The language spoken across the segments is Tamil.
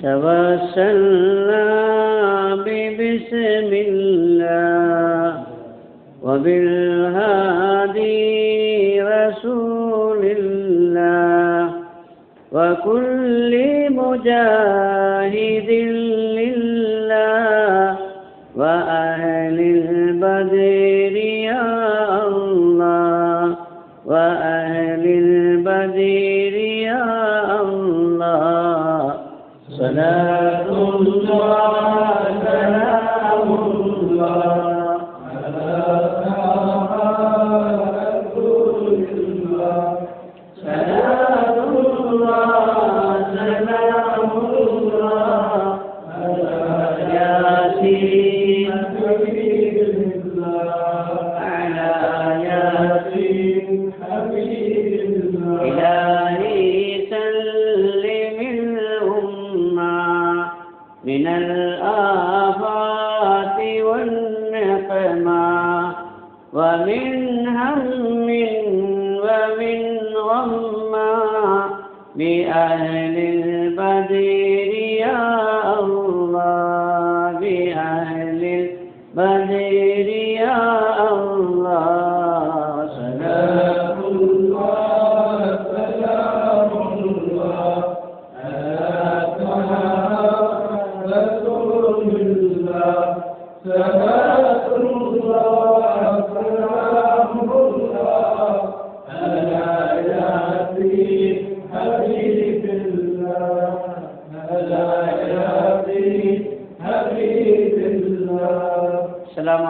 توسلنا ببسم الله وبالهادي رسول الله وكل مجاهد لله وأهل البدر يا الله وأهل فلا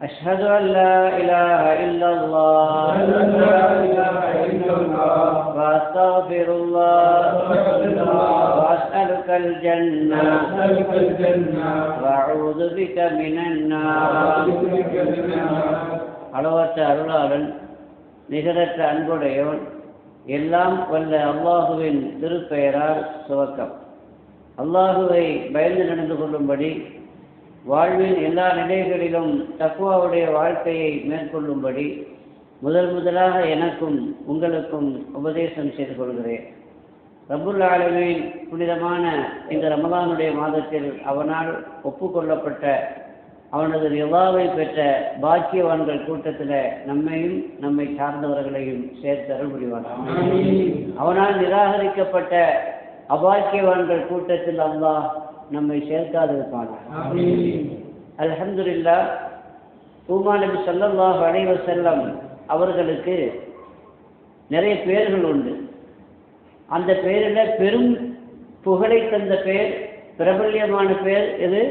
أشهد أن لا إله إلا الله وأستغفر الله وأسألك الجنة وأعوذ بك من النار அளவற்ற அருளாளன் நிகரற்ற அன்புடையவன் எல்லாம் வல்ல அல்லாஹுவின் திருப்பெயரால் துவக்கம் அல்லாஹுவை பயந்து நடந்து கொள்ளும்படி வாழ்வின் எல்லா நிலைகளிலும் தக்குவாவுடைய வாழ்க்கையை மேற்கொள்ளும்படி முதல் முதலாக எனக்கும் உங்களுக்கும் உபதேசம் செய்து கொள்கிறேன். ரபுல் ஆலமின் புனிதமான இந்த ரமலானுடைய மாதத்தில் அவனால் ஒப்புக்கொள்ளப்பட்ட அவனது ரிவாவை பெற்ற பாக்கியவான்கள் கூட்டத்தில் நம்மையும் நம்மை சார்ந்தவர்களையும் சேர்த்து அருள் புரிவானாம் அவனால் நிராகரிக்கப்பட்ட அபாக்கியவான்கள் கூட்டத்தில் அல்லாஹ் நம்மை சேர்க்காதிருப்பான் அல்ஹம்துலில்லா பூமா நபி ஸல்லல்லாஹு அலைஹி வஸல்லம் அவர்களுக்கு நிறைய பெயர்கள் உண்டு. அந்த பெயரில் பெரும் புகழை தந்த பெயர் பிரபல்யமான பெயர் எது?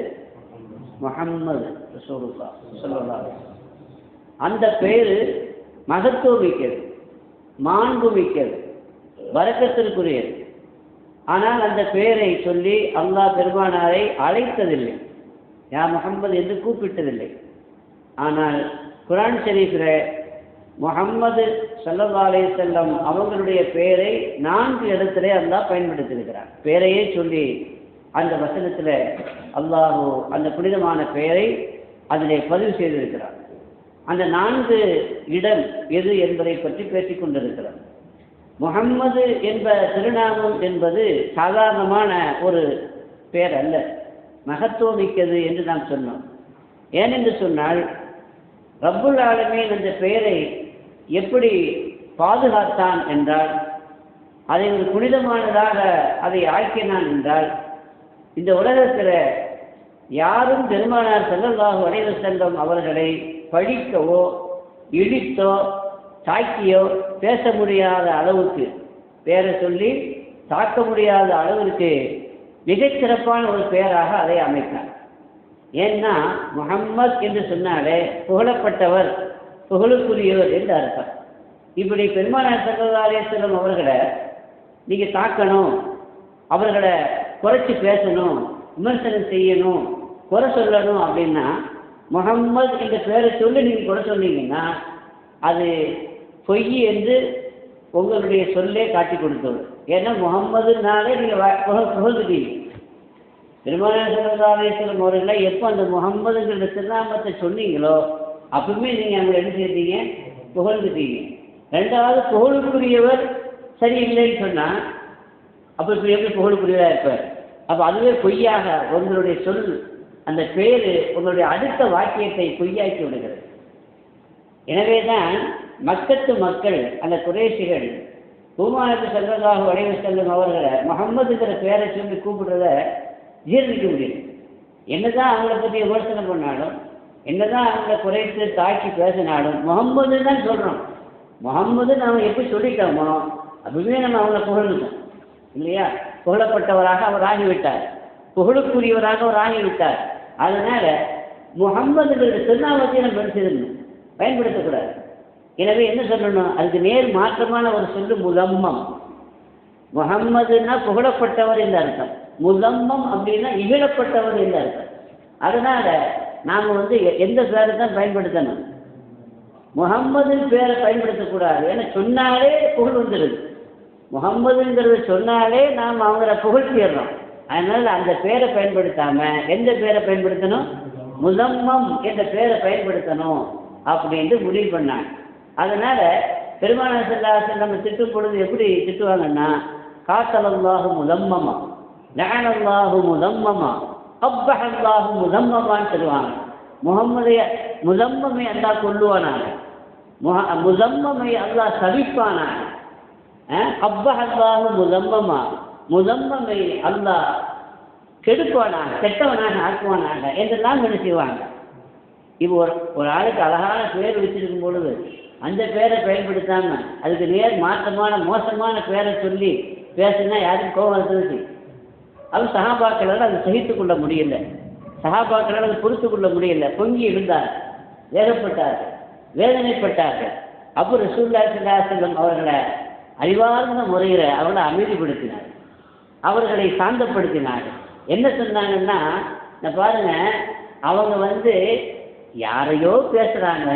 முஹம்மது ரசூலுல்லா. அந்த பெயர் மகத்துவமிக்கது மாண்புமிக்கது வரக்கத்திற்குரியது. ஆனால் அந்த பெயரை சொல்லி அல்லாஹ் பெருமானாரை அழைத்ததில்லை. யா முகம்மது என்று கூப்பிட்டதில்லை. ஆனால் குரான் ஷரீஃபில் முகம்மது சல்லல்லா செல்லம் அவங்களுடைய பெயரை நான்கு இடத்திலே அல்லாஹ் பயன்படுத்தியிருக்கிறார் பெயரையே சொல்லி அந்த வசனத்தில் அல்லாஹோ அந்த புனிதமான பெயரை அதிலே பதிவு செய்திருக்கிறார் அந்த நான்கு இடம் எது என்பதை பற்றி பேசிக் கொண்டிருக்கிறார் முகம்மது என்ப திருநாமம் என்பது சாதாரணமான ஒரு பெயர் அல்ல. மகத்துவமிக்கது என்று நாம் சொன்னோம். ஏனென்று சொன்னால் ரப்புல் ஆலமீன் என்ற பெயரை எப்படி பாதுகாத்தான் என்றால் அதை ஒரு புனிதமானதாக அதை ஆக்கினான் என்றால் இந்த உலகத்தில் யாரும் பெருமானார் செல்லல்லாஹு அலைவு செல்லும் அவர்களை பழிக்கவோ இடித்தோ தாக்கியோ பேச முடியாத அளவுக்கு. பேரை சொல்லி தாக்க முடியாத அளவிற்கு மிகச்சிறப்பான ஒரு பெயராக அதை அமைத்தார். ஏன்னா முகம்மது என்று சொன்னாலே புகழப்பட்டவர் புகழுக்குரியவர் என்று அர்த்தம். இப்படி பெருமானார் சங்கராலயத்திலும் அவர்களை நீங்கள் தாக்கணும் அவர்களை குறைச்சி பேசணும் விமர்சனம் செய்யணும் குறை சொல்லணும் அப்படின்னா முகம்மது என்ற பேரை சொல்லி நீங்கள் குறை சொன்னீங்கன்னா அது பொய் என்று உங்களுடைய சொல்லே காட்டி கொடுத்தது ஏன்னா முகம்மதுனாலே நீங்கள் புகழ் புகழ்ந்துட்டீங்க. திருமணம் அவர்கள் எப்போ அந்த முகம்மதுங்கிற திருநாமத்தை சொன்னீங்களோ அப்பவுமே நீங்கள் அங்கே என்ன செய்தீங்க? புகழ்ந்துட்டீங்க. ரெண்டாவது புகழுக்குரியவர் சரியில்லைன்னு சொன்னால் அப்போ இப்போ எப்படி புகழுக்குரியவராக இருப்பார்? அப்போ அதுவே பொய்யாக உங்களுடைய சொல் அந்த பேர் உங்களுடைய அடுத்த வாக்கியத்தை பொய்யாக்கி விடுகிறது. எனவே தான் மக்கத்து மக்கள் அந்த குறைசிகள் பூமானத்து செல்வதாக வடிவ செல்லும் அவர்களை முகம்மதுங்கிற பேரை சொல்லி கூப்பிடுறத ஜீர்ணிக்க முடியும். என்னதான் அவங்கள பற்றி விமர்சனம் பண்ணாலும் என்னதான் அவங்கள குறைத்து தாக்கி பேசினாலும் முகம்மது தான் சொல்கிறோம் முகம்மது நாம் எப்படி சொல்லிட்டோமோ அப்பவே நம்ம அவங்கள புகழ்ந்துட்டோம். இல்லையா? புகழப்பட்டவராக அவர் ஆகிவிட்டார். புகழுக்குரியவராக அவர் ஆகிவிட்டார். அதனால் முகம்மதுங்கிற திருநாமத்தையும் நம்ம பெருசு பயன்படுத்தக்கூடாது. எனவே என்ன சொல்லணும்? அதுக்கு நேர் மாற்றமான ஒரு சொல்லு முதம்மம். முகம்மதுன்னா புகழப்பட்டவர் என்று அர்த்தம். முதம்மம் அப்படின்னா இகழப்பட்டவர் என்று அர்த்தம். அதனால நாம் வந்து எ- எந்த பேரை தான் பயன்படுத்தணும்? முகம்மதின் பேரை பயன்படுத்தக்கூடாது. ஏன்னா சொன்னாலே புகழ் வந்துடுது முகம்மதுங்கிறத சொன்னாலே நாம் அவங்கள புகழ்த்திடுறோம். அதனால அந்த பேரை பயன்படுத்தாம எந்த பேரை பயன்படுத்தணும்? முதம்மம் என்ற பேரை பயன்படுத்தணும். அப்படின்ட்டு முடிவு பண்ணாங்க. அதனால பெருமான செல்லாசன் நம்ம திட்டும் பொழுது எப்படி திட்டுவாங்கன்னா காத்தலல்லாஹு முதம்மமா லஅனல்லாஹு முதம்மமா அவ்வஹல்லாஹு முதம்மமான்னு சொல்லுவாங்க. முகம்மதைய முதம்மமை அல்லா கொள்ளுவானாங்க முக முதம்மமை அல்லா சவிப்பானாங்க அவ்வஹல்லாஹு முதம்மமா முதம்மமை அல்லாஹ் கெடுப்பானாங்க கெட்டவனாக ஆக்குவானாங்க என்றெல்லாம் என்ன செய்வாங்க. இப்போ ஒரு ஒரு ஆளுக்கு அழகான பேர் வச்சிருக்கும் பொழுது அந்த பேரை பயன்படுத்தாமல் அதுக்கு நேர் மாற்றமான மோசமான பேரை சொல்லி பேசுனா யாருக்கும் கோபம் இருக்கிறது அவர் சகாபாக்களால் அதை சகித்து கொள்ள முடியல. சகாபாக்களால் அதை பொறுத்து கொள்ள முடியல. பொங்கி எழுந்தார். வேகப்பட்டார் வேதனைப்பட்டார்கள். அப்போ ரசூல்லா செல்லம் அவர்களை அறிவார்ந்த முறையில் அவர்களை அமைதிப்படுத்தினார். அவர்களை சாந்தப்படுத்தினார். என்ன சொன்னாங்கன்னா நான் பாருங்க அவங்க வந்து யாரையோ பேசுகிறாங்க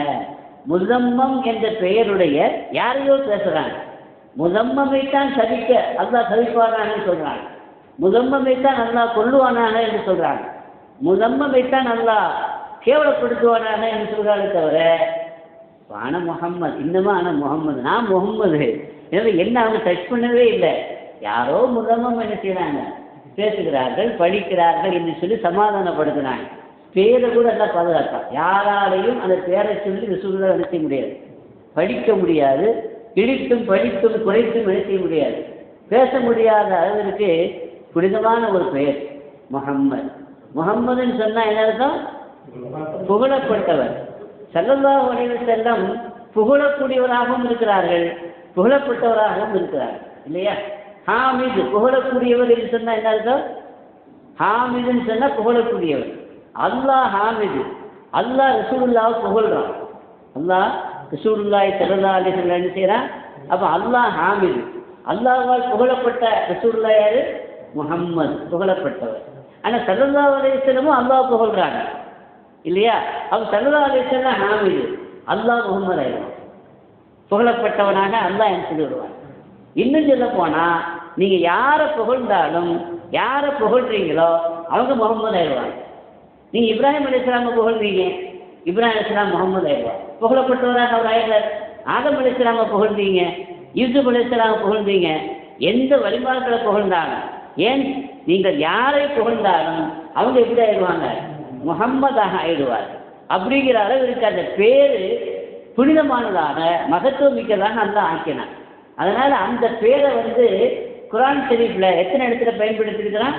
முதம்மம் என்ற பெயருடைய யாரையோ பேசுறாங்க. முதம்மமைத்தான் சபிக்க அல்லாஹ் சபிப்பானான்னு சொல்றாங்க. முதம்மமைத்தான் நல்லா கொல்லுவானாக என்று சொல்றாங்க. முதம்மமைத்தான் நல்லா கேவலப்படுத்துவானாக என்று சொல்கிறாங்க தவிர ஆன முகம்மது இன்னமும் ஆன முகம்மது நான் முகம்மது எனவே என்ன அவங்க டச் பண்ணவே இல்லை. யாரோ முதம்மம் என்ன செய்கிறாங்க பேசுகிறார்கள் படிக்கிறார்கள் என்று சொல்லி சமாதானப்படுத்தினாங்க பேரை கூட எல்லாம் பாதுகாத்தான் யாராலையும் அந்த பேரை சொல்லி இந்த நினைக்க முடியாது. படிக்க முடியாது. இழித்தும் படித்தும் குறைத்தும் நினைக்க முடியாது. பேச முடியாத அளவிற்கு புனிதமான ஒரு பெயர் முகம்மது. முகம்மதுன்னு சொன்னால் என்ன அர்த்தம்? புகழப்பட்டவர். செல்லல்லா அலைஹி செல்லம் புகழக்கூடியவராகவும் இருக்கிறார்கள். புகழப்பட்டவராகவும் இருக்கிறார்கள் இல்லையா? ஹாமிது புகழக்கூடியவர் என்று சொன்னால் என்ன அர்த்தம்? ஹாமிதுன்னு சொன்னால் புகழக்கூடியவர். அல்லாஹ் ஹாமிது அல்லாஹ் ரசூலுல்லாவை புகழ்றான். அல்லாஹ் ரசூலுல்லாய் ஸல்லல்லாஹு அலைஹி அப்போ என்ன அல்லாஹ் ஹாமிது அல்லாஹால் புகழப்பட்ட ரசூலுல்லா யாரு? முஹம்மது. புகழப்பட்டவர். ஆனால் ஸல்லல்லாஹு அலையமும் அல்லாஹ் புகழ்றாங்க. இல்லையா? அவன் ஸல்லல்லாஹு அலைஹி ஹாமிது அல்லாஹ் முகமது ஆயிடுவான். புகழப்பட்டவனாக அல்லாஹ் என்ன சொல்லி விடுவான் இன்னும் சொல்ல போனா நீங்க யாரை புகழ்ந்தாலும் யாரை புகழ்றீங்களோ அவங்க முகமது ஆயிடுவாங்க. நீங்க இப்ராஹிம் அலி இஸ்லாமை புகழ்றீங்க இப்ராஹிம் அலி இஸ்லாம் முகமது ஆயிடுவார் புகழப்பட்டவராக அவர் ஆயிடுறார். ஆதம் அலி இஸ்லாமை புகழ்ந்தீங்க யூசுப் அலி இஸ்லாமை புகழ்ந்தீங்க எந்த வழிபாடுகளை புகழ்ந்தாலும் ஏன் நீங்கள் யாரை புகழ்ந்தாலும் அவங்க எப்படி ஆயிடுவாங்க? முகம்மதாக ஆயிடுவார். அப்படிங்கிற அளவிற்கு அந்த பேரு புனிதமானதாக மகத்துவம் மிக்கதாக அந்த ஆக்கினான் அதனால அந்த பேரை வந்து குரான் ஷெரீஃப்ல எத்தனை இடத்துல பயன்படுத்தியிருக்கிறான்?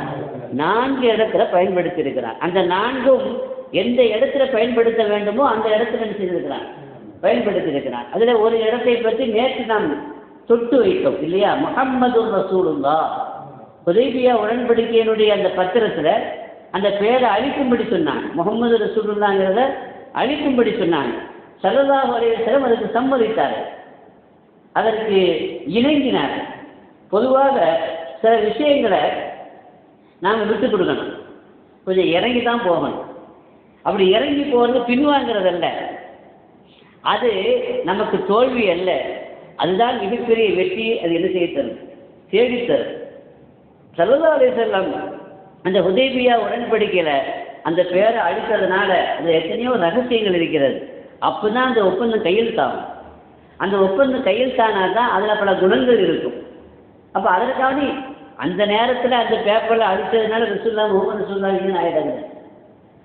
நான்கு இடத்துல பயன்படுத்தியிருக்கிறான் அந்த நான்கும் எந்த இடத்துல பயன்படுத்த வேண்டுமோ அந்த இடத்துல என்ன செய்திருக்கிறான் பயன்படுத்தியிருக்கிறான் அதில் ஒரு இடத்தை பற்றி நேற்று நாம் தொட்டு வைத்தோம் இல்லையா? முகம்மது ரசூலுல்லா உதய்பியா உடன்படிக்கையினுடைய அந்த பத்திரத்தில் அந்த பேரை அழிக்கும்படி சொன்னாங்க. முகமது ரசூலுல்லாங்கிறத அழிக்கும்படி சொன்னாங்க. சரதா வரையசரம் அதுக்கு சம்மதித்தார். அதற்கு இணங்கினார். பொதுவாக சில விஷயங்களை நாங்கள் விட்டு கொடுக்கணும். கொஞ்சம் இறங்கி தான் போகணும். அப்படி இறங்கி போகிறது பின்வாங்கிறதல்ல அது நமக்கு தோல்வி அல்ல. அதுதான் மிகப்பெரிய வெற்றி. அது என்ன செய்ய தரும்? தேடித் தரும். சல்லா அந்த உதேபியா உடன்படிக்கையில் அந்த பேரை அழித்ததுனால அது எத்தனையோ ரகசியங்கள் இருக்கிறது. அப்போ தான் அந்த ஒப்பந்தம் கையெழுத்தாகும். அந்த ஒப்பந்தம் கையெழுத்தானா தான் அதில் பல குணங்கள் இருக்கும். அப்போ அதற்காக அந்த நேரத்தில் அந்த பேப்பரில் அடித்ததுனால ரிசுல்லா முகமது ரசுல்லாவின்னு ஆயிடுங்க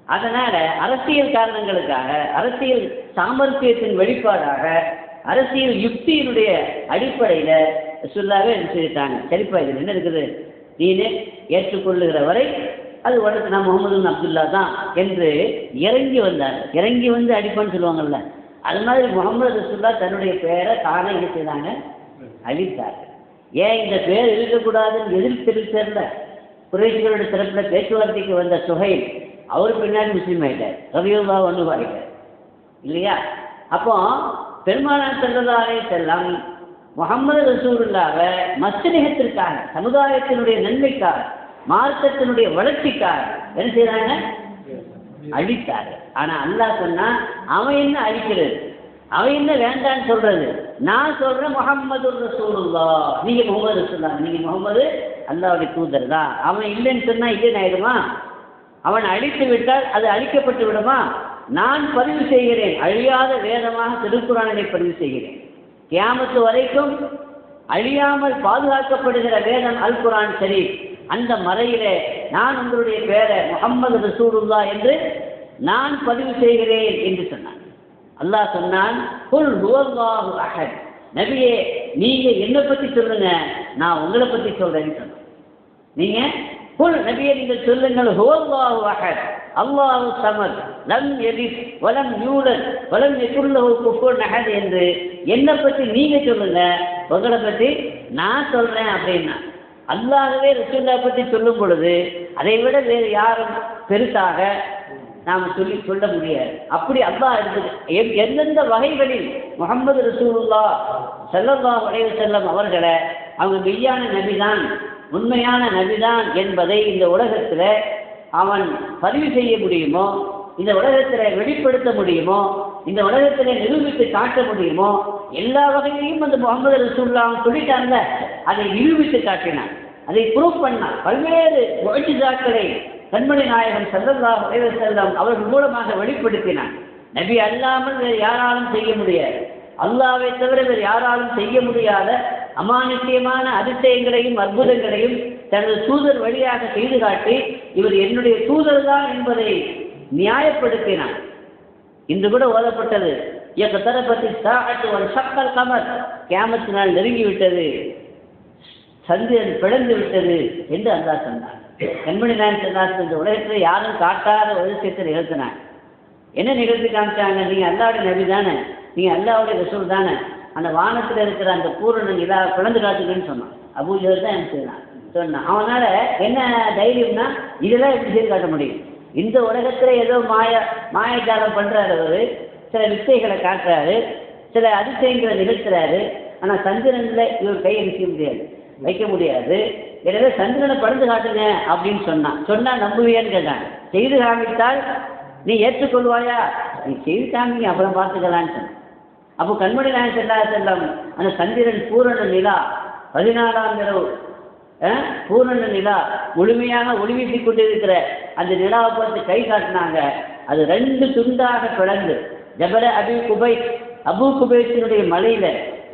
அதனால் அரசியல் காரணங்களுக்காக அரசியல் சாமர்த்தியத்தின் வெளிப்பாடாக அரசியல் யுக்தியினுடைய அடிப்படையில் ரிசுல்லாவே என்ன செய்தாங்க சரிப்பா இதில் என்ன இருக்குது? நீனு ஏற்றுக்கொள்ளுகிற வரை அது உடனே நான் முகமது அப்துல்லா தான் என்று இறங்கி வந்தார். இறங்கி வந்து அடிப்பான்னு சொல்லுவாங்கல்ல. அது மாதிரி முகமது ரசுல்லா தன்னுடைய பெயரை தானே என்ன செய்தாங்க? அழித்தார்கள் ஏன் இந்த பேர் இருக்கக்கூடாதுன்னு எதிர்த்திருச்சல குறைசிகளோட சிறப்பில் பேச்சுவார்த்தைக்கு வந்த சுகைல் அவர் பின்னாடி முஸ்லீம் ஆகிட்டார் ரவியுல்லா ஒன்று ஆயிட்டார் இல்லையா? அப்போ பெருமானார் சென்றதாலயத்தெல்லாம் முகமது ரசூலுல்லாவை மஸ்திரகத்திற்காக சமுதாயத்தினுடைய நன்மைக்காக மார்க்கத்தினுடைய வளர்ச்சிக்காக என்ன செய்கிறாங்க அழித்தார் ஆனால் அல்லாஹ் சொன்னா அவன் என்ன அழிக்கிறது? அவன் என்ன வேண்டான்னு சொல்றது? நான் சொல்றேன் முகமது ரசூலுல்லா நீங்க முகமது ரசூல்லா நீங்க முகமது அல்லாவுடைய தூதர் தான். அவன் இல்லைன்னு சொன்னா இல்லைன்னு ஆயிடுமா அவன் அழித்து விட்டால் அது அழிக்கப்பட்டு விடுமா? நான் பதிவு செய்கிறேன். அழியாத வேதமாக திருக்குறானை பதிவு செய்கிறேன். கியாமத்து வரைக்கும் அழியாமல் பாதுகாக்கப்படுகிற வேதம் அல் குரான் சரி அந்த மறையிலே நான் உங்களுடைய பேரை முகம்மது ரசூலுல்லா என்று நான் பதிவு செய்கிறேன் என்று சொன்னான். அல்லாஹ் சொன்னான் குல் ஹுவல்லாஹு அஹத். நபியே நீங்க என்னை பத்தி சொல்லுங்க நான் உங்களை பத்தி சொல்றேன்னு சொன்னேன். நீங்க குல் நபியே நீங்கள் சொல்லுங்கள் ஹுவல்லாஹு அஹத். அல்லாஹு சமத் லம் எலித் வலம் யூலத் வலம் யகுல்லஹு குஃபுவன் அஹத் என்று என்னை பத்தி நீங்க சொல்லுங்க உங்களை பத்தி நான் சொல்றேன் அப்படின்னா. அல்லாஹ்வே ரசூல்லா பத்தி சொல்லும் பொழுது அதை விட வேறு யாரும் பெருசாக நாம் சொல்லி சொல்ல முடியாது. அப்படி அல்லா இருக்குது எந்தெந்த வகைகளில் முகமது ரசூலுல்லா செல்லல்லா உடைய செல்லம் அவர்களை அவங்க மெய்யான நபிதான் உண்மையான நபிதான் என்பதை இந்த உலகத்தில் அவன் பதிவு செய்ய முடியுமோ இந்த உலகத்தில் வெளிப்படுத்த முடியுமோ இந்த உலகத்தில் நிரூபித்து காட்ட முடியுமோ எல்லா வகையிலையும் அந்த முகமது ரசூல்லா அவன் சொல்லிட்டான்ல அதை நிரூபித்து காட்டினான். அதை ப்ரூவ் பண்ணான். பல்வேறு முயற்சிதாக்களை கண்மணி நாயகன் சல்லல்லாஹு அலைஹி வஸல்லம் அவர்கள் மூலமாக வெளிப்படுத்தினான். நபி அல்லாமல் வேறு யாராலும் செய்ய முடியாது. அல்லாவை தவிர வேறு யாராலும் செய்ய முடியாத அமானுஷ்யமான அதிசயங்களையும் அற்புதங்களையும் தனது தூதர் வழியாக செய்து காட்டி இவர் என்னுடைய தூதர் தான் என்பதை நியாயப்படுத்தினார் இன்று கூட ஓதப்பட்டது தரப்பத்தி சாட்டு ஒரு சக்கல் கமர். கேமத்தினால் நெருங்கிவிட்டது நெருங்கி விட்டது சந்திரன் பிளந்து விட்டது என்று அல்லா சொன்னார் கண்மணி நாயன் சொன்னார் இந்த உலகத்தில் யாரும் காட்டாத ஒரு விஷயத்தை நிகழ்த்தினாங்க என்ன நிகழ்த்தி காமிச்சாங்க? நீங்கள் அல்லாவுடைய நபி தானே. நீங்கள் அல்லாவுடைய ரசூல் தானே. அந்த வானத்தில் இருக்கிற அந்த பூரண நிலா பிளந்து காட்டுங்கன்னு சொன்னான். அபூஜர் தான் எனக்கு சொன்னான் சொன்னான். அவனால் என்ன தைரியம்னா இதெல்லாம் எப்படி செய்து காட்ட முடியும்? இந்த உலகத்தில் ஏதோ மாய மாயக்காரம் பண்ணுறாரு அவர். சில வித்தைகளை காட்டுறாரு. சில அதிசயங்களை நிகழ்த்துறாரு. ஆனால் சந்திரனில் இவர் கையை வைக்க முடியாது. வைக்க முடியாது. எனவே சந்திரனை படுத்து காட்டுங்க அப்படின்னு சொன்னான். சொன்னா நம்புவியான்னு கேட்டான். செய்து காமித்தால் நீ ஏற்றுக்கொள்வாயா? நீ செய்து காமிங்க அப்புறம் பார்த்துக்கலான்னு சொன்னேன். அப்போ கண்மணி நாயன் செல்லா செல்லம் அந்த சந்திரன் பூரண நிலா பதினாலாம் இரவு பூரண நிலா முழுமையாக ஒளி கொண்டிருக்கிற அந்த நிலாவை பார்த்து கை காட்டினாங்க. அது ரெண்டு துண்டாக பிளந்து ஜபர அபி குபை அபு குபைத்தினுடைய மலையில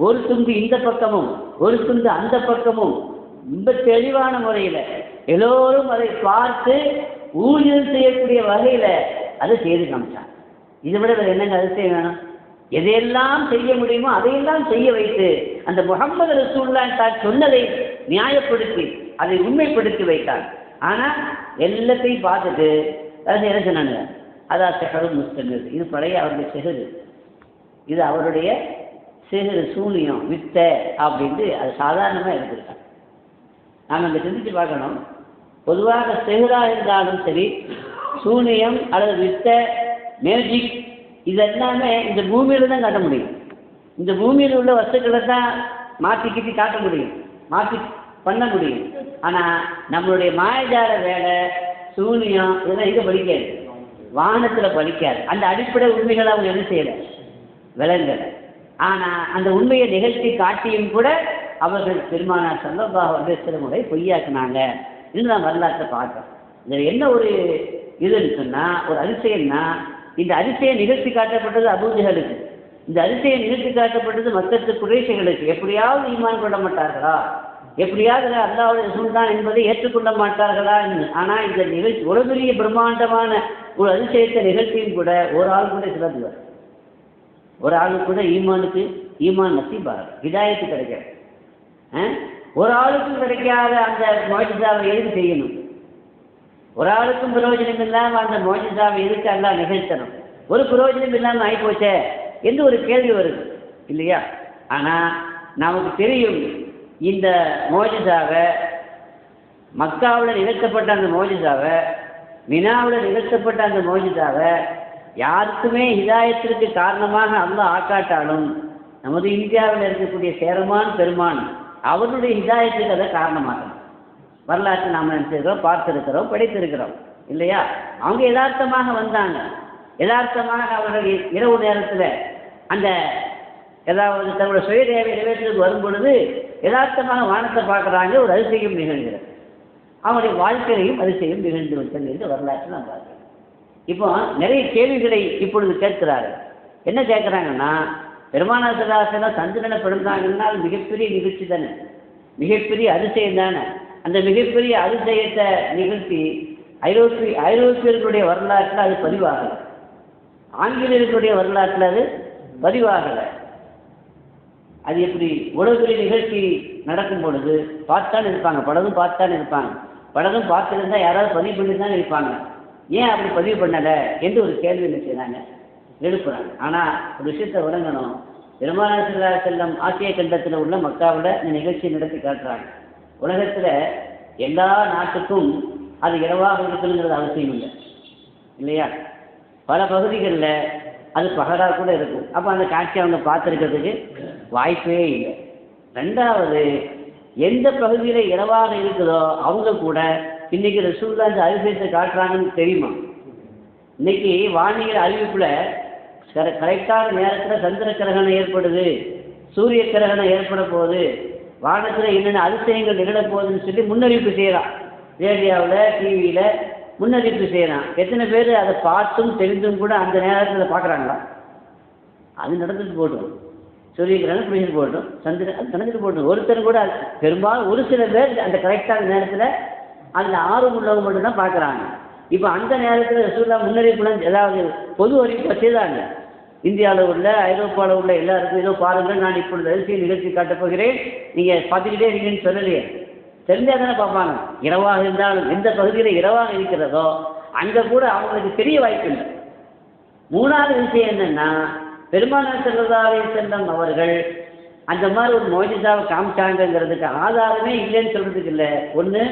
ஒரு துண்டு இந்த பக்கமும் ஒரு துண்டு அந்த பக்கமும் ரொம்ப தெளிவான முறையில் எல்லோரும் அதை பார்த்து ஊழியர் செய்யக்கூடிய வகையில் அதை செய்து காமிச்சாங்க. இதை விட வேறு என்னங்க அதிசயம் வேணும்? எதையெல்லாம் செய்ய முடியுமோ அதையெல்லாம் செய்ய வைத்து அந்த முகமது ரசூல்லா தான் சொன்னதை நியாயப்படுத்தி அதை உண்மைப்படுத்தி வைத்தார் ஆனால் எல்லாத்தையும் பார்த்துட்டு அது என்ன சொன்னாங்க? அதான் செஹரு முஸ்தமிர். இது பழைய அவருடைய செகரு இது அவருடைய சிறு சூனியம் வித்த அப்படின்ட்டு அது சாதாரணமாக எடுத்துருக்காங்க நாம் இங்கே சிந்திச்சு பார்க்கணும். பொதுவாக செகுரா இருந்தாலும் சரி சூனியம் அல்லது வித்த மேஜிக் இது எல்லாமே இந்த பூமியில் தான் காட்ட முடியும். இந்த பூமியில் உள்ள வஸ்துக்களை தான் மாற்றி கிட்டி காட்ட முடியும். மாற்றி பண்ண முடியும். ஆனால் நம்மளுடைய மாயஜால வேலை சூனியம் இதெல்லாம் எங்கே படிக்காது? வானத்தில் படிக்காது. அந்த அடிப்படை உண்மைகளை அவங்க என்ன செய்யலை? விளங்கலை. ஆனால் அந்த உண்மையை நிகழ்த்தி காட்டியும் கூட அவர்கள் பெருமானார் சல்லல்லாஹு அலைஹி பொய்யாக்குனாங்க. இது நான் வரலாற்றை பார்க்குறோம் இதில் என்ன ஒரு இதுன்னு சொன்னால் ஒரு அதிசயம்னா இந்த அதிசயம் நிகழ்த்தி காட்டப்பட்டது அபூஜகளுக்கு இந்த அதிசயம் நிகழ்த்தி காட்டப்பட்டது மக்கத்து குறைசைகளுக்கு எப்படியாவது ஈமான் கொள்ள மாட்டார்களா? எப்படியாவது அல்லாவுடைய சுல்தான் என்பதை ஏற்றுக்கொள்ள மாட்டார்களா ஆனால் இந்த நிகழ்ச்சி உலகெரிய பிரம்மாண்டமான ஒரு அதிசயத்தை நிகழ்ச்சியும் கூட ஒரு ஆள் கூட சிறந்துவார் ஒரு ஆளுக்கு கூட ஈமானுக்கு ஈமான் நசீபார் ஹிதாயத்து கிடைக்கிறது ஒரு ஆளுக்கும் கிடைக்காத அந்த மோஜிதாவை எதுக்கு செய்யணும்? ஒரு ஆளுக்கும் பிரயோஜனம் இல்லாமல் அந்த மோஜிதாவை எதுக்கு எல்லாம் நிகழ்த்தணும்? ஒரு பிரயோஜனம் இல்லாமல் ஆகிப்போச்சே என்று ஒரு கேள்வி வருது இல்லையா? ஆனால் நமக்கு தெரியும் இந்த மோஜிதாவை மக்காவில் நிகழ்த்தப்பட்ட அந்த மோஜிதாவை மினாவில் நிகழ்த்தப்பட்ட அந்த மோஜிதாவை யாருக்குமே இதாயத்திற்கு காரணமாக அல்ல ஆக்காட்டாலும் நமது இந்தியாவில் இருக்கக்கூடிய சேரமான் பெருமான் அவருடைய ஹிதாயத்துக்கு அதை காரணமாகும் வரலாற்று நாம் நினைச்சிருக்கிறோம் பார்த்துருக்கிறோம் படித்திருக்கிறோம். இல்லையா? அவங்க யதார்த்தமாக வந்தாங்க. யதார்த்தமாக அவர்கள் இரவு நேரத்தில் அந்த ஏதாவது தங்களுடைய சுய தேவை நிறைவேற்றுவது வரும் பொழுது யதார்த்தமாக வானத்தை பார்க்குறாங்க ஒரு அதிசயம் நிகழ்கிறது. அவனுடைய வாழ்க்கையிலையும் அதிசயம் நிகழ்ந்து விட்டது என்று வரலாற்று நாம் பார்க்கிறோம் இப்போ நிறைய கேள்விகளை இப்பொழுது கேட்கிறார்கள். என்ன கேட்குறாங்கன்னா பெருமானார் சந்திரனை பிறந்தாங்கன்னால் மிகப்பெரிய நிகழ்ச்சி தானே? மிகப்பெரிய அதிசயம் தானே? அந்த மிகப்பெரிய அதிசயத்தை நிகழ்த்தி ஐரோப்பிய ஐரோப்பியர்களுடைய வரலாற்றில் அது பதிவாகலை. ஆங்கிலேயர்களுடைய வரலாற்றில் அது பதிவாகலை. அது எப்படி உலகத்துறை நிகழ்ச்சி நடக்கும் பொழுது பார்த்தான் இருப்பாங்க படகும் பார்த்தான் இருப்பாங்க. படகும் பார்த்துருந்தா யாராவது பதிவு பண்ணி தான் இருப்பாங்க. ஏன் அப்படி பதிவு பண்ணலை? என்று ஒரு கேள்வி என்ன செய்கிறாங்க எழுப்புறாங்க. ஆனால் ஒரு விஷயத்தை விளங்கணும் பெருமானா செல்லம் ஆசிய கண்டத்தில் உள்ள மக்காவில் இந்த நிகழ்ச்சியை நடத்தி காட்டுறாங்க. உலகத்தில் எல்லா நாட்டுக்கும் அது இரவாக இருக்கணுங்கிறது அவசியம் இல்லை. இல்லையா? பல பகுதிகளில் அது பகலாக கூட இருக்கும். அப்போ அந்த காட்சி அவங்க பார்த்துருக்கிறதுக்கு வாய்ப்பே இல்லை. ரெண்டாவது எந்த பகுதியில் இரவாக இருக்குதோ அவங்க கூட இன்னைக்கு ரசூல்லா இந்த அதிசயத்தை காட்டுறாங்கன்னு தெரியுமா? இன்னைக்கு வானியல் அறிவிப்பில் கரெக்டான நேரத்தில் சந்திர கிரகணம் ஏற்படுது. சூரிய கிரகணம் ஏற்பட போகுது. வானத்தில் என்னென்ன அதிசயங்கள் நிகழப் போகுதுன்னு சொல்லி முன்னறிவிப்பு செய்கிறான் ரேடியோவில் டிவியில் முன்னறிவிப்பு செய்கிறான் எத்தனை பேர் அதை பார்த்தும் தெரிந்தும் கூட அந்த நேரத்தில் பார்க்குறாங்களா? அது நடந்துட்டு போட்டோம் சூரிய கிரகணம் பிடிச்சிட்டு போட்டோம் சந்திர அது நடந்துட்டு போட்டோம் ஒருத்தர் கூட பெரும்பாலும் ஒரு சில பேர் அந்த கரெக்டான நேரத்தில் அந்த ஆர்வம் உள்ளவங்க மட்டும்தான் பார்க்குறாங்க. இப்போ அந்த நேரத்தில் ரசூல்லா முன்னறிவிப்புலாம் ஏதாவது பொது அறிவிப்பு செய்தாங்க. இந்தியாவில் உள்ள ஐரோப்பாவில் உள்ள எல்லாருக்கும் ஏதோ பாருங்கள் நான் இப்பொழுது அரிசியை நிகழ்ச்சி காட்டப் போகிறேன். நீங்கள் பார்த்துக்கிட்டே இருக்கீங்கன்னு சொல்லலையே. தெரிஞ்சால் தானே பார்ப்பாங்க. இரவாக இருந்தாலும் எந்த பகுதியில் இரவாக இருக்கிறதோ அங்கே கூட அவங்களுக்கு தெரிய வாய்ப்பு இல்லை. மூணாவது விஷயம் என்னென்னா பெருமானார் செல்லதாவே செல்லம் அவர்கள் அந்த மாதிரி ஒரு மோஜிதாவை காமிச்சாங்கிறதுக்கு ஆதாரமே இல்லைன்னு சொல்கிறதுக்கு இல்லை. ஒன்று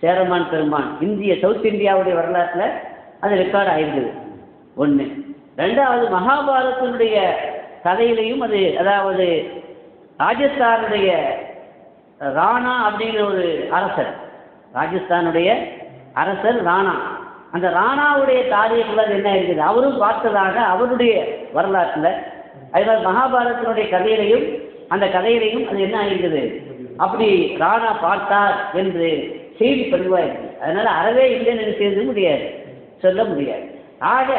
சேரமான் பெருமான். இந்திய சவுத் இந்தியாவுடைய வரலாற்றில் அது ரெக்கார்ட் ஆயிருந்தது. ஒன்று ரெண்டாவது மகாபாரதத்தினுடைய கதையிலையும் அது அதாவது ராஜஸ்தானுடைய ராணா அப்படிங்கிற ஒரு அரசர். ராஜஸ்தானுடைய அரசர் ராணா. அந்த ராணாவுடைய தாரியத்தில் அது என்ன இருக்குது? அவரும் பார்த்ததாக அவருடைய வரலாற்றில் அதனால் மகாபாரதத்தினுடைய கதையிலையும் அந்த கதையிலையும் அது என்ன ஆகிருக்குது அப்படி ராணா பார்த்தார் என்று செய்தி பதிவாயிருக்கு. அதனால் அறவே இல்லைன்னு செய்ய முடியாது. சொல்ல முடியாது. ஆக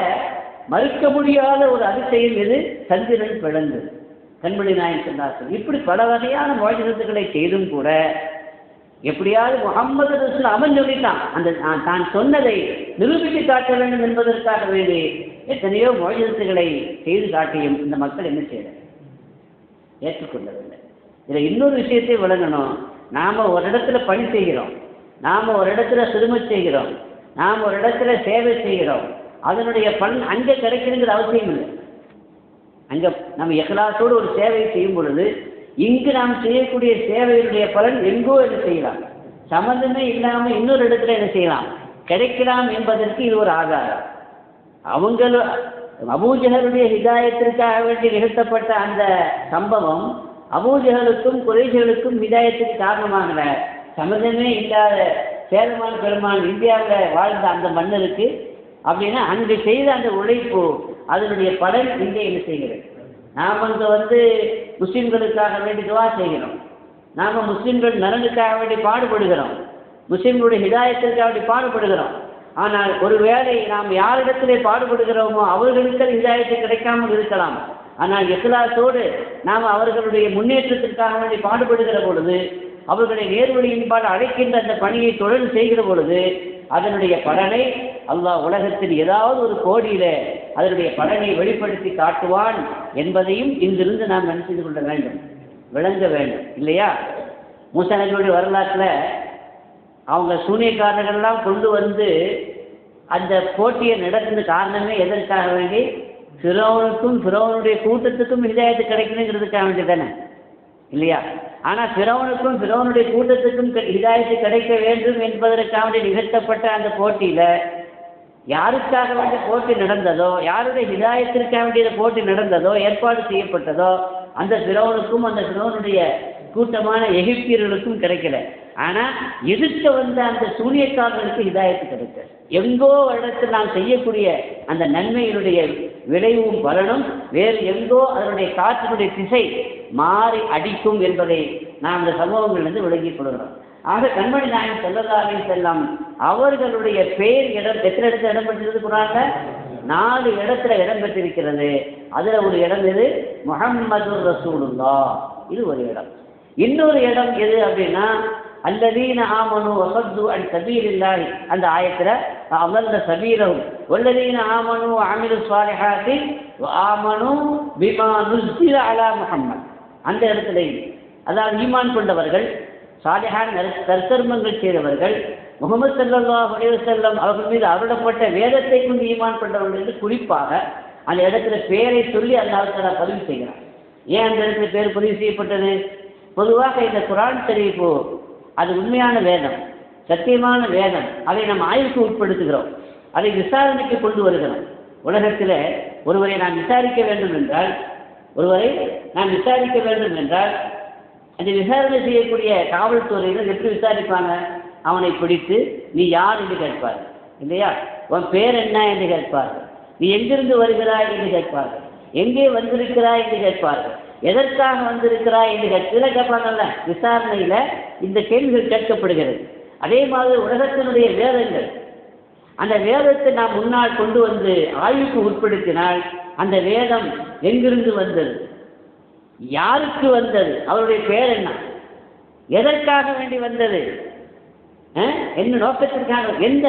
மறுக்க முடியாத ஒரு அதிசயம் இது சந்திரன் பிளந்தது கண்மணி நாயன் சொன்னார்கள் இப்படி பல வகையான மோஜனத்துக்களை செய்தும் கூட எப்படியாவது முகம்மது ரசூல் அவன் சொல்லிட்டான். அந்த நான் தான் சொன்னதை நிரூபித்து காட்ட வேண்டும் என்பதற்காக வேண்டி எத்தனையோ மோஜனத்துகளை செய்து காட்டியும் இந்த மக்கள் என்ன செய்யல? ஏற்றுக்கொள்ளவில்லை. இதில் இன்னொரு விஷயத்தை விளங்கணும். நாம் ஒரு இடத்துல பணி செய்கிறோம். நாம் ஒரு இடத்துல சிறுமை செய்கிறோம். நாம் ஒரு இடத்துல சேவை செய்கிறோம். அதனுடைய பலன் அங்கே கிடைக்கணுங்கிற அவசியம் இல்லை. அங்கே நம்ம எகலாசோடு ஒரு சேவை செய்யும் பொழுது இங்கு நாம் செய்யக்கூடிய சேவையினுடைய பலன் எங்கோ என்ன செய்யலாம்? சம்பந்தமே இல்லாமல் இன்னொரு இடத்துல என்ன செய்யலாம்? கிடைக்கலாம் என்பதற்கு இது ஒரு ஆதாரம். அவங்க அபூஜகருடைய ஹிதாயத்திற்காக வேண்டி நிகழ்த்தப்பட்ட அந்த சம்பவம் அபூஜகளுக்கும் குறைஜர்களுக்கும் ஹிதாயத்துக்கு காரணமாகின சம்மந்தமே இல்லாத சேதமான பெருமான் இந்தியாவில் வாழ்ந்த அந்த மன்னருக்கு அப்படின்னா அங்கு செய்த அந்த உழைப்பு அதனுடைய பலன் இங்கே என்ன செய்கிறது? நாம் அங்கே வந்து முஸ்லீம்களுக்காக வேண்டி துவா செய்கிறோம். நாம் முஸ்லீம்கள் நலனுக்காக வேண்டி பாடுபடுகிறோம். முஸ்லீம்களுடைய ஹிதாயத்திற்காக வேண்டி பாடுபடுகிறோம். ஆனால் ஒருவேளை நாம் யாரிடத்திலே பாடுபடுகிறோமோ அவர்களுக்கு ஹிதாயத்தை கிடைக்காமல் இருக்கலாம். ஆனால் இஸ்லாத்தோடு நாம் அவர்களுடைய முன்னேற்றத்திற்காக வேண்டி பாடுபடுகிற பொழுது அவர்களை நேர்வழியின்பால் அழைக்கின்ற அந்த பணியை தொடர்ந்து செய்கிற பொழுது அதனுடைய பலனை அல்லாஹ் உலகத்தில் ஏதாவது ஒரு கோடியில அதனுடைய பலனை வெளிப்படுத்தி காட்டுவான் என்பதையும் இங்கிருந்து நாம் நினைத்து கொள்ள வேண்டும்? விளங்க வேண்டும். இல்லையா? மூசனர்களுடைய வரலாற்றில் அவங்க சூனியக்காரர்கள்லாம் கொண்டு வந்து அந்த போட்டியை நடத்தின காரணமே எதற்காக வேண்டி? ஃபிரோனுக்கும் ஃபிரோனுடைய கூட்டத்துக்கும் ஹிதாயத்து கிடைக்கணுங்கிறதுக்காக வேண்டி தானே? இல்லையா? ஆனால் ஃபிரோனுக்கும் ஃபிரோனுடைய கூட்டத்துக்கும் க- ஹிதாயத்து கிடைக்க வேண்டும் என்பதற்காக நிகழ்த்தப்பட்ட அந்த போட்டியில் யாருக்காக வேண்டிய போட்டி நடந்ததோ யாருடைய ஹிதாயத்திற்காக வேண்டிய போட்டி நடந்ததோ ஏற்பாடு செய்யப்பட்டதோ அந்த ஃபிரோனுக்கும் அந்த ஃபிரோனுடைய கூட்டமான எகிப்தியர்களுக்கும் கிடைக்கல. ஆனால் எதிர்க்க வந்த அந்த சூனியக்காரர்களுக்கு ஹிதாயத்து கிடைக்கல எங்கோ இடத்தில் நாம் செய்யக்கூடிய அந்த நன்மையினுடைய விளைவும் பலனும் வேறு எங்கோ அதனுடைய காற்றினுடைய திசை மாறி அடிக்கும் என்பதை நாம் இந்த சம்பவங்களிலிருந்து விளங்கிக் கொள்கிறோம் ஆக கண்மணி நாயன் செல்லதாவே செல்லம். அவர்களுடைய பேர் இடம் எத்தனை இடத்துல இடம் பெற்றிருக்கிறது குரான்ல? நாலு இடத்துல இடம் பெற்றிருக்கிறது. அதுல ஒரு இடம் எது? முகம்மது ரசூலுல்லா. இது ஒரு இடம். இன்னொரு இடம் எது அப்படின்னா அல்லதீன ஆமனு வசத்து அன் சபீலில்லாஹி. அந்த ஆயத்தில் அமர்ந்த சபீரவும் வல்லதீன ஆமனு அமிரு சாலிஹாத்தி ஆமனு பிமா நுஸ்தில அலா முகம்மது அந்த இடத்துலையும் அதாவது ஈமான் கொண்டவர்கள் சாலிஹான் நற்- செய்தவர்கள் முகமது ஸல்லல்லாஹு அலைஹி செல்லம் அவர்கள் மீது அருளப்பட்ட வேதத்தை கொண்டு ஈமான் கொண்டவர்கள் என்று குறிப்பாக அந்த இடத்துல பெயரை சொல்லி அல்லாஹ் பதிவு செய்கிறார். ஏன் அந்த இடத்துல பேர் பதிவு செய்யப்பட்டது? பொதுவாக இந்த குரான் தெரிவிப்பு அது உண்மையான வேதம் சத்தியமான வேதம். அதை நாம் ஆய்வுக்கு உட்படுத்துகிறோம். அதை விசாரணைக்கு கொண்டு வருகிறோம். உலகத்தில் ஒருவரை நாம் விசாரிக்க வேண்டும் என்றால் ஒருவரை நான் விசாரிக்க வேண்டும் என்றால் அந்த விசாரணை செய்யக்கூடிய காவல்துறையினர் எப்படி விசாரிப்பாங்க? அவனை பிடித்து நீ யார்? என்று கேட்பார் இல்லையா? உன் பேர் என்ன? என்று கேட்பார்கள். நீ எங்கிருந்து வருகிறாய்? என்று கேட்பார்கள். எங்கே வந்திருக்கிறாய்? என்று கேட்பார்கள். எதற்காக வந்திருக்கிறாய்? என்று கேட்க கேட்பாங்கல்ல. விசாரணையில் இந்த கேள்விகள் கேட்கப்படுகிறது. அதே மாதிரி உலகத்தினுடைய வேதங்கள் அந்த வேதத்தை நாம் முன்னால் கொண்டு வந்து ஆய்வுக்கு உட்படுத்தினால் அந்த வேதம் எங்கிருந்து வந்தது? யாருக்கு வந்தது? அவருடைய பேர் என்ன? எதற்காக வேண்டி வந்தது? என்ன நோக்கத்திற்காக? எந்த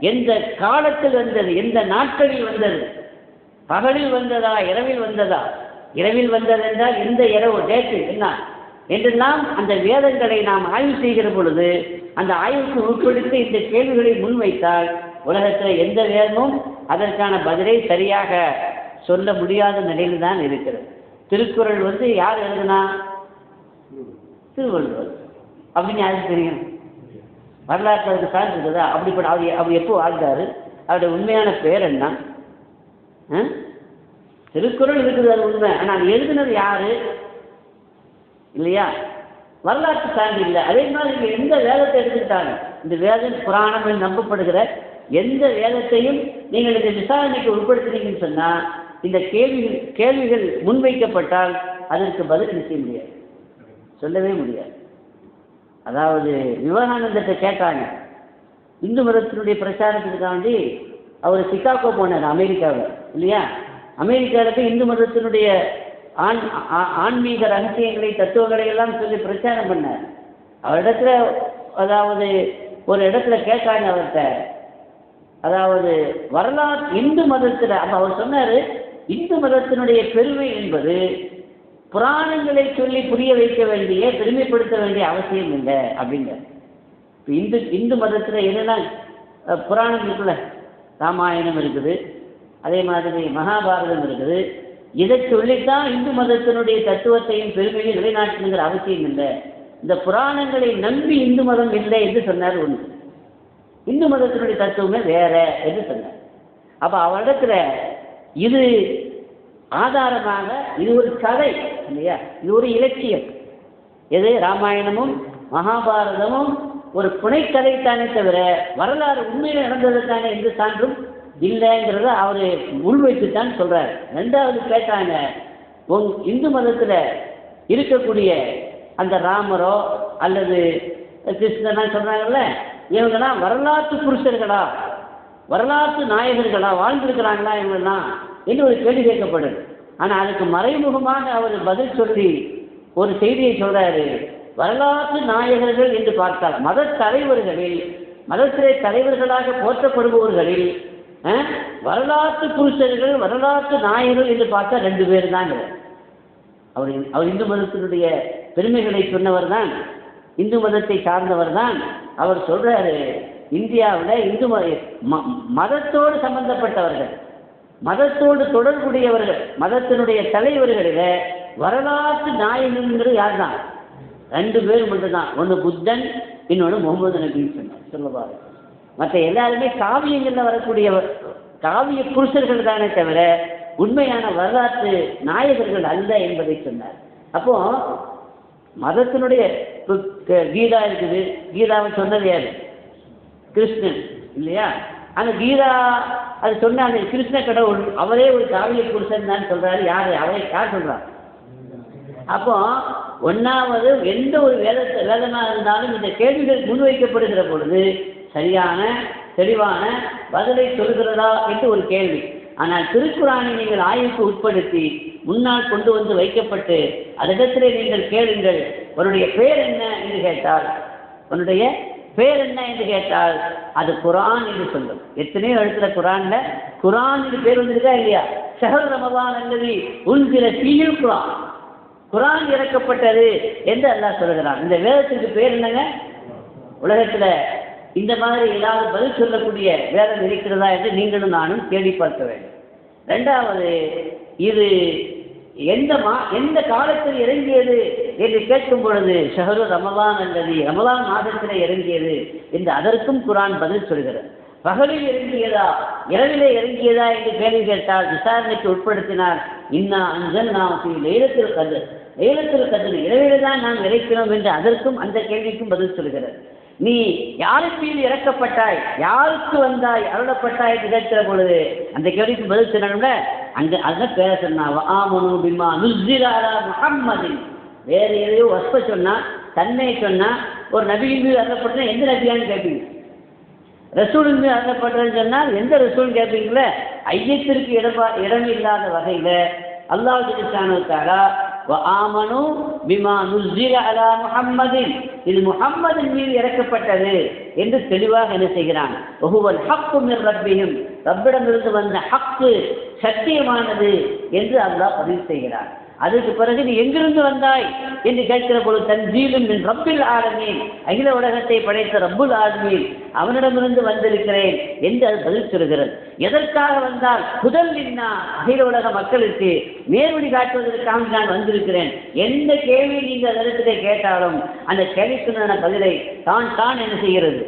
எந்த காலத்தில் வந்தது? எந்த நாட்களில் வந்தது? பகலில் வந்ததா? இரவில் வந்ததா? இரவில் வந்தது என்றால் எந்த இரவு டேட்டு என்ன? என்றெல்லாம் அந்த வேதங்களை நாம் ஆய்வு செய்கிற பொழுது அந்த ஆய்வுக்கு உட்படுத்தி இந்த கேள்விகளை முன்வைத்தால் உலகத்தில் எந்த வேதமும் அதற்கான பதிலை சரியாக சொல்ல முடியாத நிலையில் தான் இருக்கிறது. திருக்குறள் வந்து யார் எழுதுனா? திருவள்ளுவர். அப்படின்னு யாருக்கு தெரியும்? வரலாற்று அதுக்கு சார்ந்து இருக்குதா? அப்படிப்பட்ட அவர் அவர் எப்போ வாழ்ந்தாரு அவருடைய உண்மையான பேர் என்ன? ஆ? திருக்குறள் இருக்குது அது உண்மை. ஆனால் அது எழுதினது யாரு? இல்லையா? வரலாற்று சான்று இல்லை. அதே மாதிரி எந்த வேதத்தை எடுத்துக்கிட்டாங்க இந்த வேதம் புராணம் என்று நம்பப்படுகிற எந்த வேதத்தையும் நீங்கள் இந்த விசாரணைக்கு உட்படுத்துனீங்கன்னு சொன்னால் இந்த கேள்விகள் கேள்விகள் முன்வைக்கப்பட்டால் அதற்கு பதில் செய்ய முடியாது. சொல்லவே முடியாது. அதாவது விவேகானந்தத்தை கேட்டாங்க. இந்து மதத்தினுடைய பிரச்சாரத்துக்காண்டி அவர் சிகாகோ போனார் அமெரிக்காவில் இல்லையா? அமெரிக்காவுக்கு இந்து மதத்தினுடைய ஆண் ஆ- ஆன்மீக ரகசியங்களை தத்துவங்களை எல்லாம் சொல்லி பிரச்சாரம் பண்ணார். அவரிடத்துல அதாவது ஒரு இடத்துல கேட்டாங்க அவர்கிட்ட அதாவது வரலாற்று இந்து மதத்தில் அப்போ அவர் சொன்னார் இந்து மதத்தினுடைய பெருமை என்பது புராணங்களை சொல்லி புரிய வைக்க வேண்டிய பெருமைப்படுத்த வேண்டிய அவசியம் இல்லை அப்படிங்கிற இப்போ இந்து இந்து மதத்தில் என்னென்ன புராணம் இருக்குல்ல ராமாயணம் இருக்குது அதே மாதிரி மகாபாரதம் இருக்குது. இதை சொல்லித்தான் இந்து மதத்தினுடைய தத்துவத்தையும் பெருமையும் நிலைநாட்டுங்கிற அவசியம் இல்லை. இந்த புராணங்களை நம்பி இந்து மதம் இல்லை என்று சொன்னார் ஒன்று. இந்து மதத்தினுடைய தத்துவமே வேற என்று சொன்னார். அப்போ அவரிடத்துல இது ஆதாரமாக இது ஒரு கதை இல்லையா? இது ஒரு இலக்கியம். எது? ராமாயணமும் மகாபாரதமும் ஒரு புனைக்கதைத்தானே தவிர வரலாறு உண்மையில் நடந்ததுக்கான எந்த சான்றும் இல்லைங்கிறத அவர் உள்வைத்துத்தான் சொல்றார். ரெண்டாவது கேட்டாங்க உங் இந்து மதத்தில் இருக்கக்கூடிய அந்த ராமரோ அல்லது கிருஷ்ணனா சொல்றாங்கல்ல இவங்கெல்லாம் வரலாற்று புருஷர்களா? வரலாற்று நாயகர்களா? வாழ்ந்திருக்கிறாங்களா இவங்கெல்லாம் என்று ஒரு கேள்வி கேட்கப்படுது. ஆனால் அதுக்கு மறைமுகமாக அவர் பதில் சொல்லி ஒரு செய்தியை சொல்றாரு. வரலாற்று நாயகர்கள் என்று பார்த்தால் மத தலைவர்களில் மதத்திலே தலைவர்களாக போற்றப்படுபவர்களில் வரலாற்று புருஷர்கள் வரலாற்று நாயகர்கள் என்று பார்த்தா ரெண்டு பேர் தான் அவர் அவர் இந்து மதத்தினுடைய பெருமைகளை சொன்னவர் தான் இந்து மதத்தை சார்ந்தவர் தான் அவர் சொல்றாரு. இந்தியாவில் இந்து மத ம- மதத்தோடு சம்பந்தப்பட்டவர்கள் மதத்தோடு தொடர்புடையவர்கள் மதத்தினுடைய தலைவர்களில் வரலாற்று நாயகங்கிறது யார் தான் ரெண்டு பேர் மட்டும்தான். ஒன்று புத்தன் இன்னொன்று முகமது நபின்னு சொன்னார் சொல்லுவார் மற்ற எல்லாருமே காவியங்களில் வரக்கூடியவர் காவிய புருஷர்கள் தானே தவிர உண்மையான வரலாற்று நாயகர்கள் அல்ல என்பதை சொன்னார். அப்போ மதத்தினுடைய கீதா இருக்குது. கீதாவை சொன்னது யாரு? கிருஷ்ணன். இல்லையா? அந்த கீதா அது சொன்ன அந்த கிருஷ்ண கடவுள் அவரே ஒரு காவிய புருஷன் தான் சொல்றாரு. யார்? அவரே யார் சொல்றா? அப்போ ஒன்றாவது எந்த ஒரு வேதத்தை வேதமாக இருந்தாலும் இந்த கேள்விகள் முன்வைக்கப்படுகிற பொழுது சரியான தெளிவான பதிலை சொல்கிறதா என்று ஒரு கேள்வி. ஆனால் திருக்குறானை நீங்கள் ஆய்வுக்கு உட்படுத்தி முன்னால் கொண்டு வந்து வைக்கப்பட்டு அதிடத்திலே நீங்கள் கேளுங்கள் உன்னுடைய பேர் என்ன என்று கேட்டால் உன்னுடைய பேர் என்ன என்று கேட்டால் அது குரான் என்று சொல்லும். எத்தனையோ எழுத்துல குரான்ல குரான் என்று பேர் வந்திருக்கா இல்லையா? ஷஹர் ரமதான் அல்லது உள்கிற சீனில் குரான். குரான் இறக்கப்பட்டது என்று அல்லாஹ் சொல்லுகிறான் இந்த வேதத்துக்கு பேர் என்னங்க? உலகத்துல இந்த மாதிரி ஏதாவது பதில் சொல்லக்கூடிய வேதம் இருக்கிறதா என்று நீங்களும் நானும் தேடி பார்க்க வேண்டும். ரெண்டாவது இது எந்த மா எந்த காலத்தில் இறங்கியது என்று கேட்கும் பொழுது ஷஹரு ரமலான் அல்லது ரமலான் மாதத்தில் இறங்கியது என்று அதற்கும் குரான் பதில் சொல்கிறது. பகலில் இறங்கியதா இரவிலே இறங்கியதா என்று கேள்வி கேட்டால் விசாரணைக்கு உட்படுத்தினார் இன்னா அஞ்சல் நாம் லேலத்தில் கது லேலத்தில் கதிர் இரவிலே தான் நாம் இறைக்கிறோம் என்று அதற்கும் அந்த கேள்விக்கும் பதில் சொல்கிறது. நீ யாருக்கு மீது இறக்கப்பட்டாய்? யாருக்கு வந்தாய்? அருளப்பட்டாய் என்று கேட்கிற பொழுது அந்த கேள்விக்கு பதில் சொன்னாங்க அங்கே அதான் பேர சொன்னா ஆமனு பிமா நுஸ்ஸிலாரா முஹம்மதின். வேறு எதையோ வஸ்ப சொன்னா தன்மையை சொன்னா ஒரு நபியின் மீது அருளப்பட்டா எந்த நபியான்னு கேட்பீங்க. ரசூலின் மீது அருளப்பட்டதுன்னு சொன்னால் எந்த ரசூல் கேட்பீங்களே ஐயத்திற்கு இடமா இடம் இல்லாத வகையில் அல்லாஹ் ஜிலிசானுக்காரா ஆமனு பிமா நுஸ்ஸில அலா முஹம்மதின். இது முஹம்மதின் மீது இறக்கப்பட்டது என்று தெளிவாக என்ன செய்கிறான்? ஒஹுவல் ஹக்கு ரப்பியும் ரப்பிடமிருந்து வந்த ஹக்கு சத்தியமானது என்று அல்லாஹ் பதிவு செய்கிறார் அதுக்கு பிறகு நீ எங்கிருந்து வந்தாய் என்று கேட்கிற பொழுது தன்ஜீலும் என் ரப்பில் ஆலமீன். அகில உலகத்தை படைத்த ரப்புல் ஆலமீன். அவனிடமிருந்து வந்திருக்கிறேன் என்று அது பதில் சொல்கிறது. எதற்காக வந்தால் புதல் நின்னா அகில உலக மக்களுக்கு நேர்வழி காட்டுவதற்காக நான் வந்திருக்கிறேன். எந்த கேள்வி நீங்கள் அதற்கு கேட்டாலும் அந்த கேள்விக்குண்டான பதிலை தான் தான் என்ன செய்கிறது?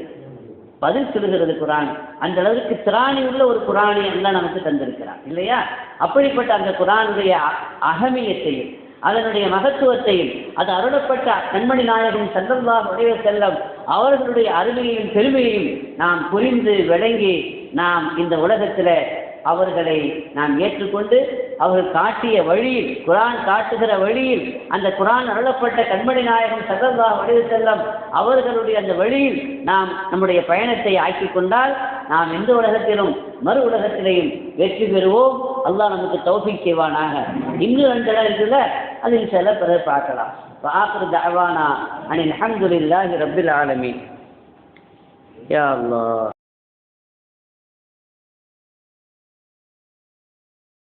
பதில் சொல்லுகிறது குரான். அந்த அளவுக்கு திராணி உள்ள ஒரு குரானை எல்லாம் நமக்கு தந்திருக்கிறான். இல்லையா? அப்படிப்பட்ட அந்த குரானுடைய அ- அகமியத்தையும் அதனுடைய மகத்துவத்தையும் அது அருளப்பட்ட கண்மணி நாயகம் செல்லல்லாஹ் உடைய செல்லம் அவர்களுடைய அருமையையும் பெருமையையும் நாம் புரிந்து விளங்கி நாம் இந்த உலகத்தில் அவர்களை நாம் ஏற்றுக்கொண்டு அவர்கள் காட்டிய வழியில் குரான் காட்டுகிற வழியில் அந்த குரான் அருளப்பட்ட கண்மணி நாயகம் சகல்லா வடிவு செல்லம் அவர்களுடைய அந்த வழியில் நாம் நம்முடைய பயணத்தை ஆக்கிக் கொண்டால் நாம் எந்த உலகத்திலும் மறு உலகத்திலேயும் வெற்றி பெறுவோம். அல்லாஹ் நமக்கு தௌஃபீக் செய்வானாக. இன்னும் ரெண்டு இடம் இருக்குல்ல அதில் சில பிறகு பார்க்கலாம். ஆக்கிர தவானா அனில் அஹமதுல்லாஹி ரபில் ஆலமி யா அல்லாஹ்.